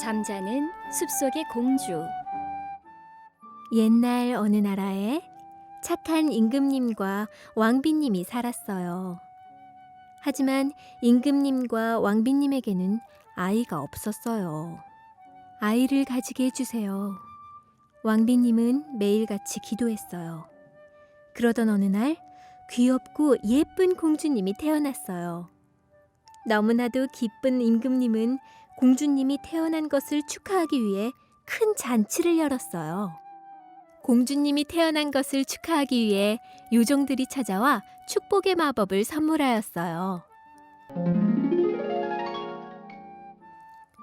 잠자는 숲속의 공주 옛날 어느 나라에 착한 임금님과 왕비님이 살았어요. 하지만 임금님과 왕비님에게는 아이가 없었어요. 아이를 가지게 해주세요. 왕비님은 매일같이 기도했어요. 그러던 어느 날 귀엽고 예쁜 공주님이 태어났어요. 너무나도 기쁜 임금님은 공주님이 태어난 것을 축하하기 위해 큰 잔치를 열었어요. 공주님이 태어난 것을 축하하기 위해 요정들이 찾아와 축복의 마법을 선물하였어요.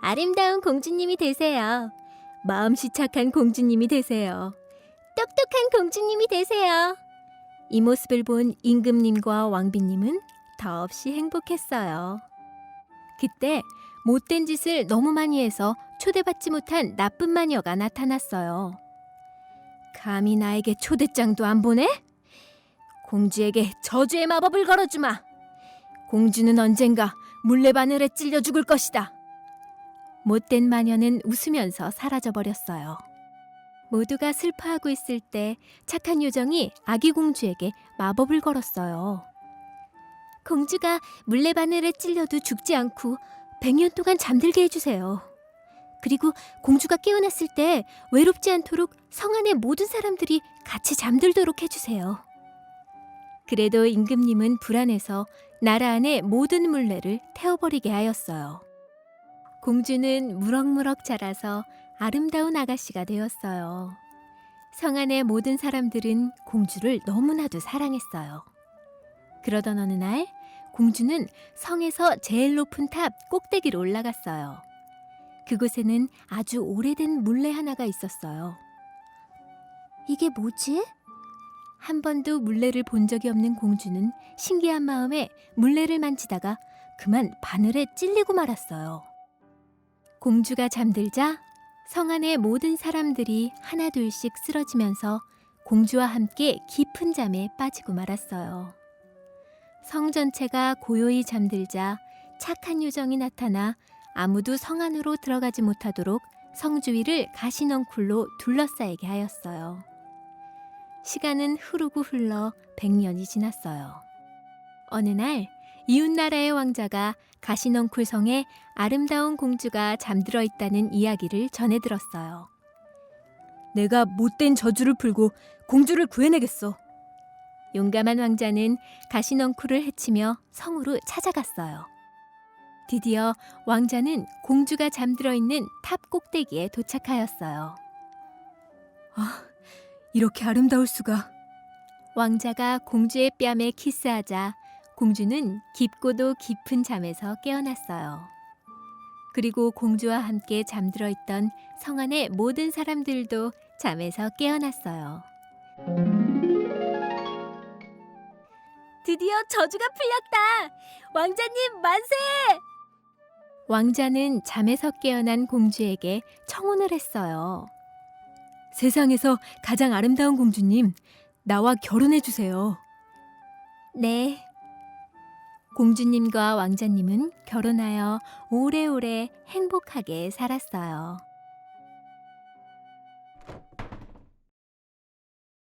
아름다운 공주님이 되세요. 마음씨 착한 공주님이 되세요. 똑똑한 공주님이 되세요. 이 모습을 본 임금님과 왕비님은 더없이 행복했어요. 그때 못된 짓을 너무 많이 해서 초대받지 못한 나쁜 마녀가 나타났어요. 감히 나에게 초대장도 안 보내? 공주에게 저주의 마법을 걸어주마. 공주는 언젠가 물레바늘에 찔려 죽을 것이다. 못된 마녀는 웃으면서 사라져 버렸어요. 모두가 슬퍼하고 있을 때 착한 요정이 아기 공주에게 마법을 걸었어요. 공주가 물레바늘에 찔려도 죽지 않고 100년 동안 잠들게 해주세요. 그리고 공주가 깨어났을 때 외롭지 않도록 성 안의 모든 사람들이 같이 잠들도록 해주세요. 그래도 임금님은 불안해서 나라 안의 모든 물레를 태워버리게 하였어요. 공주는 무럭무럭 자라서 아름다운 아가씨가 되었어요. 성 안의 모든 사람들은 공주를 너무나도 사랑했어요. 그러던 어느 날 공주는 성에서 제일 높은 탑 꼭대기로 올라갔어요. 그곳에는 아주 오래된 물레 하나가 있었어요. 이게 뭐지? 한 번도 물레를 본 적이 없는 공주는 신기한 마음에 물레를 만지다가 그만 바늘에 찔리고 말았어요. 공주가 잠들자 성 안의 모든 사람들이 하나둘씩 쓰러지면서 공주와 함께 깊은 잠에 빠지고 말았어요. 성 전체가 고요히 잠들자 착한 요정이 나타나 아무도 성 안으로 들어가지 못하도록 성 주위를 가시넝쿨로 둘러싸이게 하였어요. 시간은 흐르고 흘러 100년이 지났어요. 어느 날 이웃 나라의 왕자가 가시넝쿨 성에 아름다운 공주가 잠들어 있다는 이야기를 전해 들었어요. 내가 못된 저주를 풀고 공주를 구해내겠어. 용감한 왕자는 가시넝쿨을 헤치며 성으로 찾아갔어요. 드디어 왕자는 공주가 잠들어 있는 탑 꼭대기에 도착하였어요. 아, 이렇게 아름다울 수가. 왕자가 공주의 뺨에 키스하자 공주는 깊고도 깊은 잠에서 깨어났어요. 그리고 공주와 함께 잠들어 있던 성 안의 모든 사람들도 잠에서 깨어났어요. 드디어 저주가 풀렸다! 왕자님 만세! 왕자는 잠에서 깨어난 공주에게 청혼을 했어요. 세상에서 가장 아름다운 공주님, 나와 결혼해 주세요. 네. 공주님과 왕자님은 결혼하여 오래오래 행복하게 살았어요.